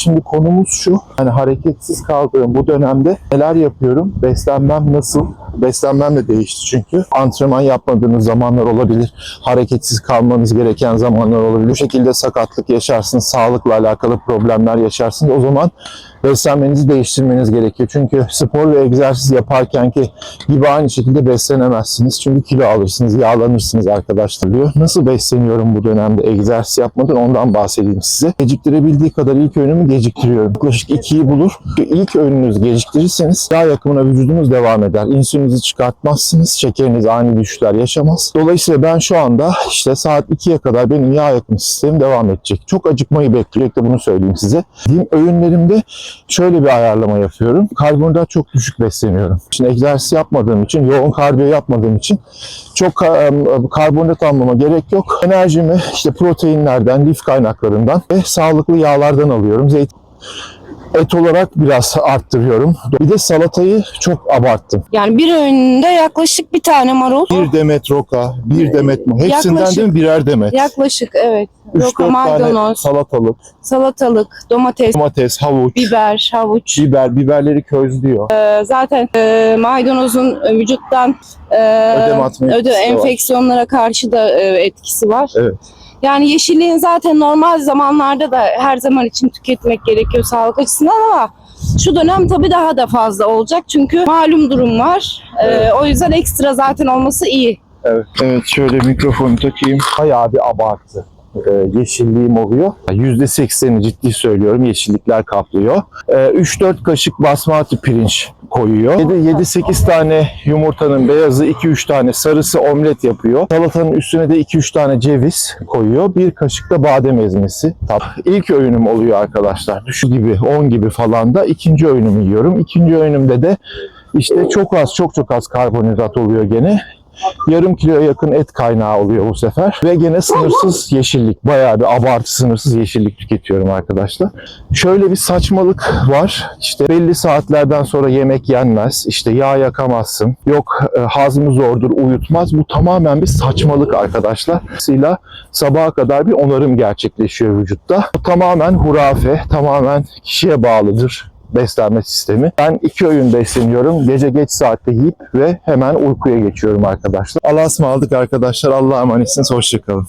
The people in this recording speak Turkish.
Şimdi konumuz şu. Hani hareketsiz kaldığım bu dönemde neler yapıyorum? Beslenmem nasıl? Beslenmem de değişti çünkü. Antrenman yapmadığınız zamanlar olabilir. Hareketsiz kalmanız gereken zamanlar olabilir. Bu şekilde sakatlık yaşarsınız. Sağlıkla alakalı problemler yaşarsınız. O zaman beslenmenizi değiştirmeniz gerekiyor. Çünkü spor ve egzersiz yaparken ki gibi aynı şekilde beslenemezsiniz. Çünkü kilo alırsınız, yağlanırsınız arkadaşlar diyor. Nasıl besleniyorum bu dönemde egzersiz yapmadan ondan bahsedeyim size. Geciktirebildiği kadar ilk öğünümü geciktiriyorum. Yaklaşık 2'yi bulur. İlk öğününüzü geciktirirseniz yağ yakımına vücudunuz devam eder. İnsülinizi çıkartmazsınız. Şekeriniz ani düşüşler yaşamaz. Dolayısıyla ben şu anda işte saat 2'ye kadar benim yağ yakım sistemim devam edecek. Çok acıkmayı bekliyor. de bunu söyleyeyim size. Diyeyim öğünlerimde şöyle bir ayarlama yapıyorum. Karbonhidrat çok düşük besleniyorum. Şimdi egzersiz yapmadığım için, yoğun kardiyo yapmadığım için çok e, karbonhidrat almama gerek yok. Enerjimi işte proteinlerden, lif kaynaklarından ve sağlıklı yağlardan alıyorum. Zeytin Et olarak biraz arttırıyorum. Bir de salatayı çok abarttım. Yani bir öğünde yaklaşık bir tane marul. Bir demet roka, bir demet mo. Hepsinden Yaklaşık. değil mi birer demet? Yaklaşık evet. Üç, Roka, dört tane maydanoz, salatalık, salatalık, domates, domates, havuç, biber, havuç. biber, biberleri közlüyor. Ee, Zaten e, maydanozun e, vücuttan e, Ödem atma öde- de var. enfeksiyonlara karşı da e, etkisi var. Evet. Yani yeşilliğin zaten normal zamanlarda da her zaman için tüketmek gerekiyor sağlık açısından ama şu dönem tabii daha da fazla olacak çünkü malum durum var. Ee, Evet. o yüzden ekstra zaten olması iyi. Evet. Evet şöyle mikrofonu takayım. Bayağı bir abartı. Ee, yeşilliğim oluyor. %80'i ciddi söylüyorum yeşillikler kaplıyor. Ee, 3-4 kaşık basmati pirinç koyuyor. 7-8 tane yumurtanın beyazı, 2-3 tane sarısı omlet yapıyor. Salatanın üstüne de 2-3 tane ceviz koyuyor. Bir kaşık da badem ezmesi. Tat. İlk öğünüm oluyor arkadaşlar. Şu gibi 10 gibi falan da ikinci öğünümü yiyorum. İkinci öğünümde de işte çok az çok çok az karbonhidrat oluyor gene. Yarım kiloya yakın et kaynağı oluyor bu sefer. Ve gene sınırsız yeşillik. Bayağı bir abartı sınırsız yeşillik tüketiyorum arkadaşlar. Şöyle bir saçmalık var. İşte belli saatlerden sonra yemek yenmez. İşte yağ yakamazsın. Yok e, hazmı zordur, uyutmaz. Bu tamamen bir saçmalık arkadaşlar. Dolayısıyla sabaha kadar bir onarım gerçekleşiyor vücutta. Bu tamamen hurafe, tamamen kişiye bağlıdır beslenme sistemi. Ben iki öğün besleniyorum. Gece geç saatte yiyip ve hemen uykuya geçiyorum arkadaşlar. Allah'a ısmarladık arkadaşlar. Allah'a emanetsiniz. Hoşçakalın.